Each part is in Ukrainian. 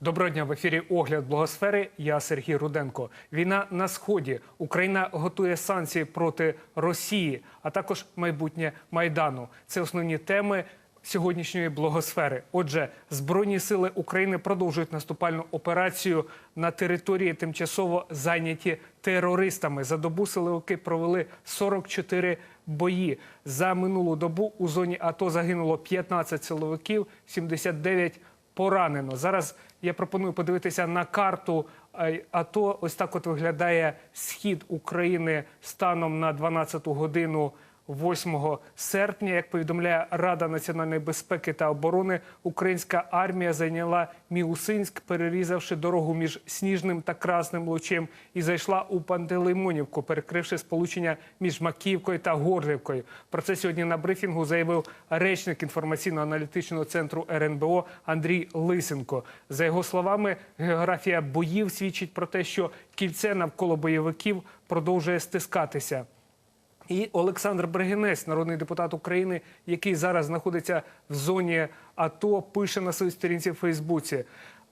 Доброго дня в ефірі Огляд Благосфери. Я Сергій Руденко. Війна на сході. Україна готує санкції проти Росії, а також майбутнє майдану. Це основні теми сьогоднішньої благосфери. Отже, збройні сили України продовжують наступальну операцію на території, тимчасово зайняті терористами. За добу силовики провели 44 бої. За минулу добу у зоні АТО загинуло 15 силовиків, 79 поранено. Зараз я пропоную подивитися на карту е, АТО. Ось так от виглядає схід України станом на 12 годину 8 серпня. Як повідомляє Рада національної безпеки та оборони, українська армія зайняла Міусинськ, перерізавши дорогу між Сніжним та Красним Лучем, і зайшла у Пантелеймонівку, перекривши сполучення між Макіївкою та Горлівкою. Про це сьогодні на брифінгу заявив речник інформаційно-аналітичного центру РНБО Андрій Лисенко. За його словами, географія боїв свідчить про те, що кільце навколо бойовиків продовжує стискатися. І Олександр Бригинець, народний депутат України, який зараз знаходиться в зоні АТО, пише на своїй сторінці в Фейсбуці.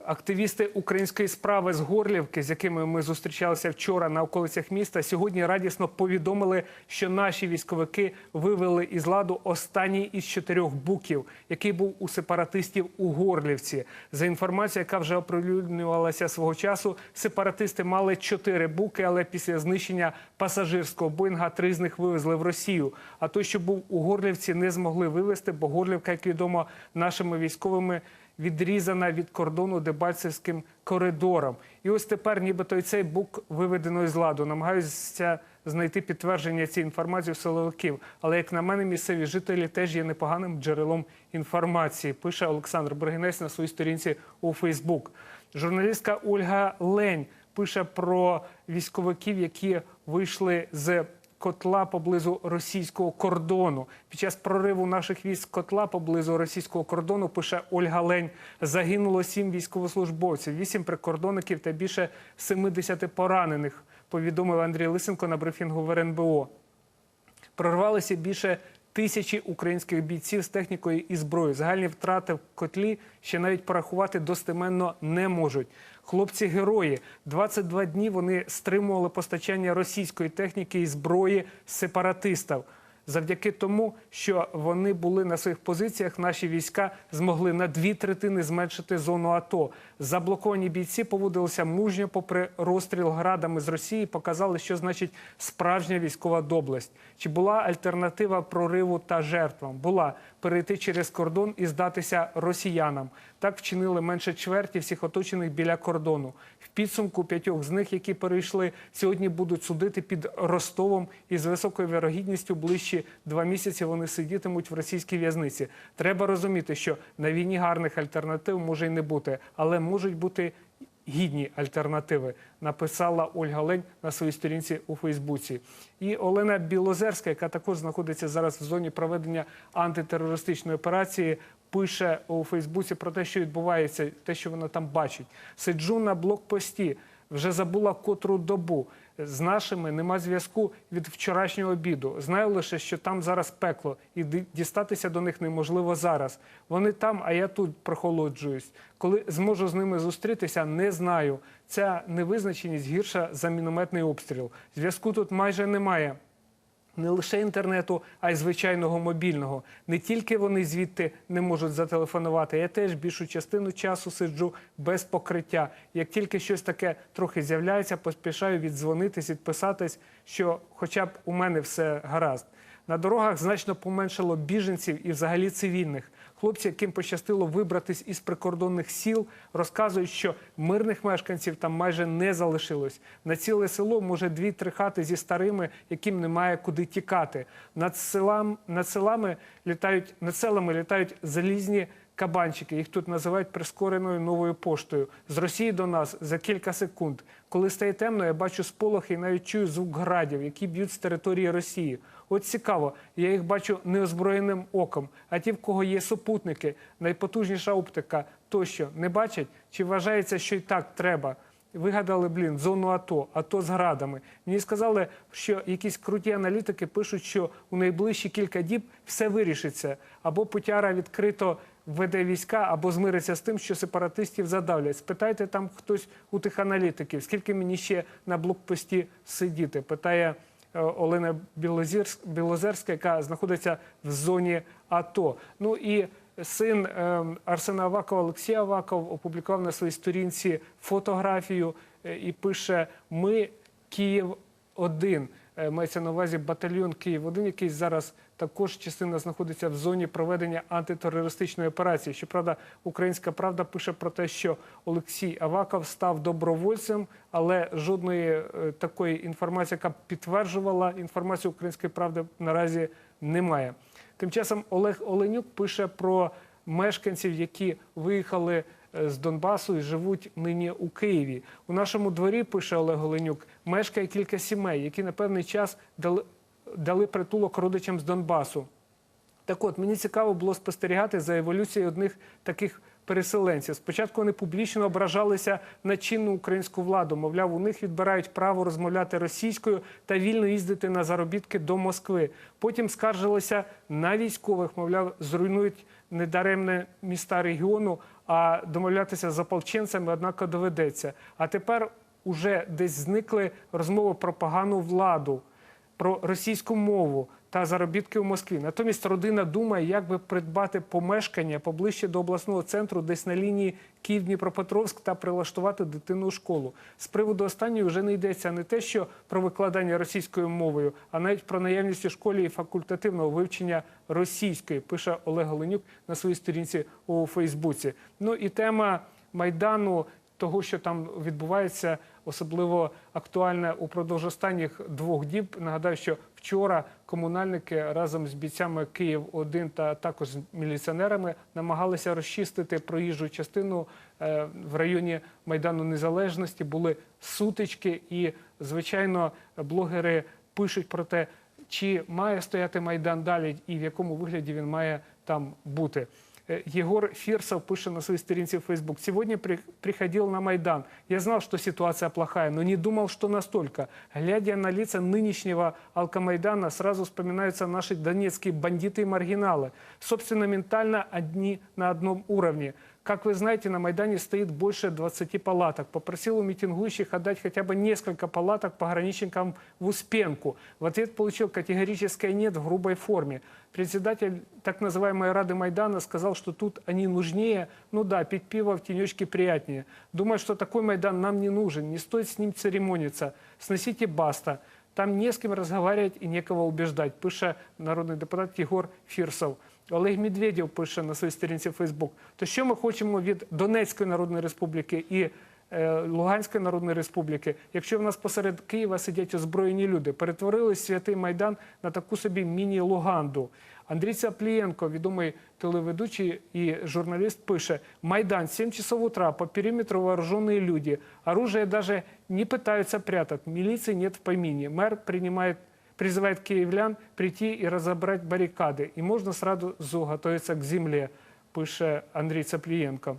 Активісти української справи з Горлівки, з якими ми зустрічалися вчора на околицях міста, сьогодні радісно повідомили, що наші військовики вивели із ладу останній із чотирьох буків, який був у сепаратистів у Горлівці. За інформацією, яка вже оприлюднювалася свого часу, сепаратисти мали чотири буки, але після знищення пасажирського Боїнга три з них вивезли в Росію. А той, що був у Горлівці, не змогли вивезти, бо Горлівка, як відомо, нашими військовими відрізана від кордону Дебальцевським коридором. І ось тепер, нібито і цей бук виведено із ладу. Намагаюся знайти підтвердження цієї інформації у силовиків. Але як на мене, місцеві жителі теж є непоганим джерелом інформації. Пише Олександр Бригинець на своїй сторінці у Фейсбук. Журналістка Ольга Лень пише про військовиків, які вийшли з котла поблизу російського кордону. Під час прориву наших військ котла поблизу російського кордону пише Ольга Лень. Загинуло сім військовослужбовців, вісім прикордонників та більше 70 поранених. Повідомив Андрій Лисенко на брифінгу в РНБО. Прорвалися більше тисячі українських бійців з технікою і зброєю. Загальні втрати в котлі ще навіть порахувати достеменно не можуть. Хлопці герої 22 дні вони стримували постачання російської техніки і зброї сепаратистів. Завдяки тому, що вони були на своїх позиціях, наші війська змогли на дві третини зменшити зону АТО. Заблоковані бійці поводилися мужньо, попри розстріл градами з Росії, показали, що значить справжня військова доблесть. Чи була альтернатива прориву та жертвам? Була перейти через кордон і здатися росіянам. Так вчинили менше чверті всіх оточених біля кордону. В підсумку п'ятьох з них, які перейшли, сьогодні будуть судити під Ростовом і з високою вірогідністю ближчі два місяці вони сидітимуть в російській в'язниці. Треба розуміти, що на війні гарних альтернатив може й не бути, але можуть бути гідні альтернативи, написала Ольга Лень на своїй сторінці у Фейсбуці. І Олена Білозерська, яка також знаходиться зараз в зоні проведення антитерористичної операції, пише у Фейсбуці про те, що відбувається, те, що вона там бачить. Сиджу на блокпості, вже забула котру добу. З нашими нема зв'язку від вчорашнього обіду. Знаю лише, що там зараз пекло, і дістатися до них неможливо зараз. Вони там, а я тут прохолоджуюсь. Коли зможу з ними зустрітися, не знаю. Ця невизначеність гірша за мінометний обстріл. Зв'язку тут майже немає. Не лише інтернету, а й звичайного мобільного. Не тільки вони звідти не можуть зателефонувати. Я теж більшу частину часу сиджу без покриття. Як тільки щось таке трохи з'являється, поспішаю віддзвонитись, відписатись, що хоча б у мене все гаразд. На дорогах значно поменшало біженців і взагалі цивільних. Хлопці, яким пощастило вибратись із прикордонних сіл, розказують, що мирних мешканців там майже не залишилось. На ціле село може дві-три хати зі старими, яким немає куди тікати. Над селам над селами літають над селами літають залізні. Кабанчики, їх тут називають прискореною новою поштою. З Росії до нас за кілька секунд. Коли стає темно, я бачу сполохи і навіть чую звук градів, які б'ють з території Росії. От цікаво, я їх бачу неозброєним оком. А ті, в кого є супутники, найпотужніша оптика тощо не бачать чи вважається, що й так треба. вигадали, блін, зону АТО, АТО з градами. Мені сказали, що якісь круті аналітики пишуть, що у найближчі кілька діб все вирішиться. Або Путяра відкрито веде війська, або змириться з тим, що сепаратистів задавлять. Спитайте там хтось у тих аналітиків, скільки мені ще на блокпості сидіти? Питає Олена Білозірськ- Білозерська, яка знаходиться в зоні АТО. Ну і син е, Арсена Авакова, Олексій Аваков, опублікував на своїй сторінці фотографію е, і пише: Ми Київ 1 Мається на увазі батальйон Київ 1 який зараз також частина знаходиться в зоні проведення антитерористичної операції. Щоправда, українська правда пише про те, що Олексій Аваков став добровольцем, але жодної е, такої інформації, яка підтверджувала інформацію української правди, наразі немає. Тим часом Олег Оленюк пише про мешканців, які виїхали е, з Донбасу і живуть нині у Києві. У нашому дворі пише Олег Голенюк, мешкає кілька сімей, які на певний час дали, дали притулок родичам з Донбасу. Так от, мені цікаво було спостерігати за еволюцією одних таких переселенців. Спочатку вони публічно ображалися на чинну українську владу. Мовляв, у них відбирають право розмовляти російською та вільно їздити на заробітки до Москви. Потім скаржилися на військових, мовляв, зруйнують недаремне міста регіону, а домовлятися з ополченцями, однако доведеться. А тепер уже десь зникли розмови про погану владу про російську мову та заробітки у Москві. Натомість родина думає, як би придбати помешкання поближче до обласного центру, десь на лінії Київ-Дніпропетровськ та прилаштувати дитину у школу. З приводу останньої вже не йдеться не те, що про викладання російською мовою, а навіть про наявність у школі і факультативного вивчення російської, пише Олег Оленюк на своїй сторінці у Фейсбуці. Ну і тема майдану того, що там відбувається, особливо актуальне упродовж останніх двох діб. Нагадаю, що вчора комунальники разом з бійцями Київ 1 та також з міліціонерами намагалися розчистити проїжджу частину е, в районі Майдану Незалежності. Були сутички, і звичайно, блогери пишуть про те, чи має стояти майдан далі, і в якому вигляді він має там бути. Э, Егор Фирсов пишет на своей странице в Facebook. Сегодня при- приходил на Майдан. Я знал, что ситуация плохая, но не думал, что настолько. Глядя на лица нынешнего алкомайдана, сразу вспоминаются наши донецкие бандиты и маргиналы. Собственно, ментально одни на одном уровне. Как вы знаете, на Майдане стоит больше 20 палаток. Попросил у митингующих отдать хотя бы несколько палаток пограничникам в Успенку. В ответ получил категорическое «нет» в грубой форме. Председатель так называемой Рады Майдана сказал, что тут они нужнее. Ну да, пить пиво в тенечке приятнее. Думаю, что такой Майдан нам не нужен. Не стоит с ним церемониться. Сносите баста. Там не с кем разговаривать и некого убеждать, пише народний депутат Єгор Фірсов. Олег Медведєв пише на своїй сторінці Фейсбук. То що ми хочемо від Донецької Народної Республіки і Луганської Народної Республіки, якщо в нас посеред Києва сидять озброєні люди, перетворили святий Майдан на таку собі міні-Луганду. Андрій Цаплієнко, відомий телеведучий і журналіст, пише: Майдан, 7 часов утра, по периметру вооруженные люди. Оружие даже не пытаются прятать. Милиции нет в помине. Мэр принимает призывает киевлян прийти и разобрать баррикады. И можно сразу готовиться к земле, пише Андрій Цаплієнко.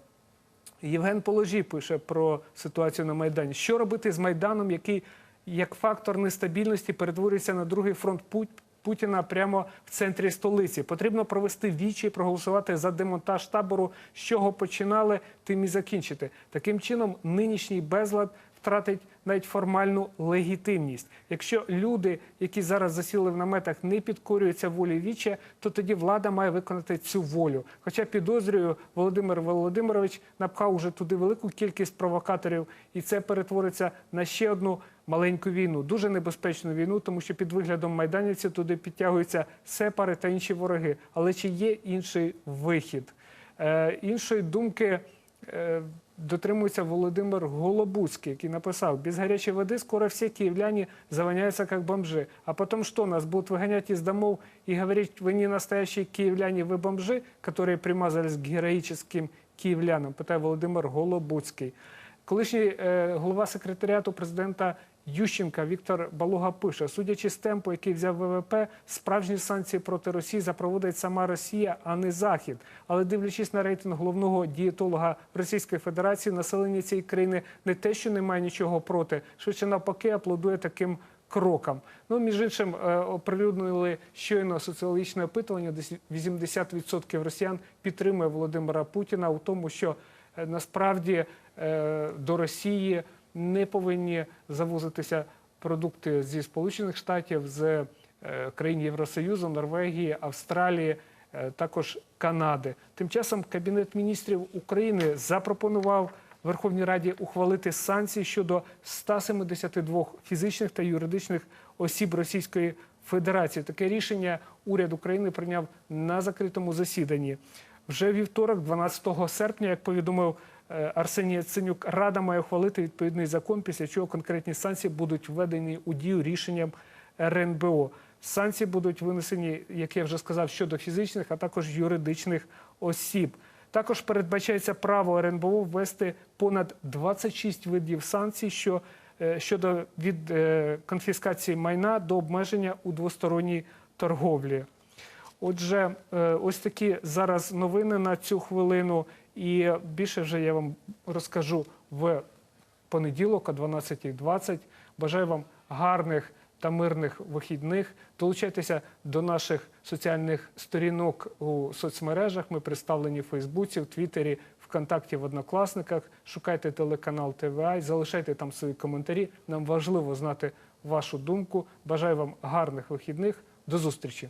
Євген Положі пише про ситуацію на Майдані. Що робити з Майданом, який як фактор нестабільності перетворюється на другий фронт Путіна прямо в центрі столиці? Потрібно провести вічі, проголосувати за демонтаж табору. З чого починали, тим і закінчити. Таким чином, нинішній безлад втратить навіть формальну легітимність. Якщо люди, які зараз засіли в наметах, не підкорюються волі віче, то тоді влада має виконати цю волю. Хоча підозрюю, Володимир Володимирович напхав уже туди велику кількість провокаторів, і це перетвориться на ще одну маленьку війну, дуже небезпечну війну, тому що під виглядом майданівців туди підтягуються сепари та інші вороги. Але чи є інший вихід? Е, іншої думки. е, дотримується Володимир Голобуцький, який написав, без горячей воды скоро все киевляне завоняются как бомжи. А потом что, нас будут выгонять из домов и говорить, вы не настоящие киевляне, вы бомжи, которые примазались к героическим киевлянам, питає Володимир Голобуцький. Колишній е, голова секретаріату президента Ющенка Віктор Балуга пише: судячи з темпу, який взяв ВВП, справжні санкції проти Росії запровадить сама Росія, а не Захід. Але дивлячись на рейтинг головного дієтолога Російської Федерації, населення цієї країни не те, що не має нічого проти, швидше навпаки, аплодує таким крокам. Ну, між іншим, е, оприлюднили щойно соціологічне опитування, десь 80% росіян підтримує Володимира Путіна у тому, що е, насправді е, до Росії не повинні завозитися продукти зі Сполучених Штатів, з е, країн Євросоюзу, Норвегії, Австралії, е, також Канади. Тим часом Кабінет міністрів України запропонував Верховній Раді ухвалити санкції щодо 172 фізичних та юридичних осіб Російської Федерації. Таке рішення уряд України прийняв на закритому засіданні. Вже вівторок, 12 серпня, як повідомив Арсеній Яценюк, Рада має ухвалити відповідний закон, після чого конкретні санкції будуть введені у дію рішенням РНБО. Санкції будуть винесені, як я вже сказав, щодо фізичних, а також юридичних осіб. Також передбачається право РНБО ввести понад 26 видів санкцій, що е, щодо від е, конфіскації майна до обмеження у двосторонній торговлі. Отже, е, ось такі зараз новини на цю хвилину. І більше вже я вам розкажу в понеділок о 12.20. Бажаю вам гарних та мирних вихідних. Долучайтеся до наших соціальних сторінок у соцмережах. Ми представлені в Фейсбуці, в Твіттері, ВКонтакті, в Однокласниках. Шукайте телеканал ТВА, залишайте там свої коментарі. Нам важливо знати вашу думку. Бажаю вам гарних вихідних. До зустрічі.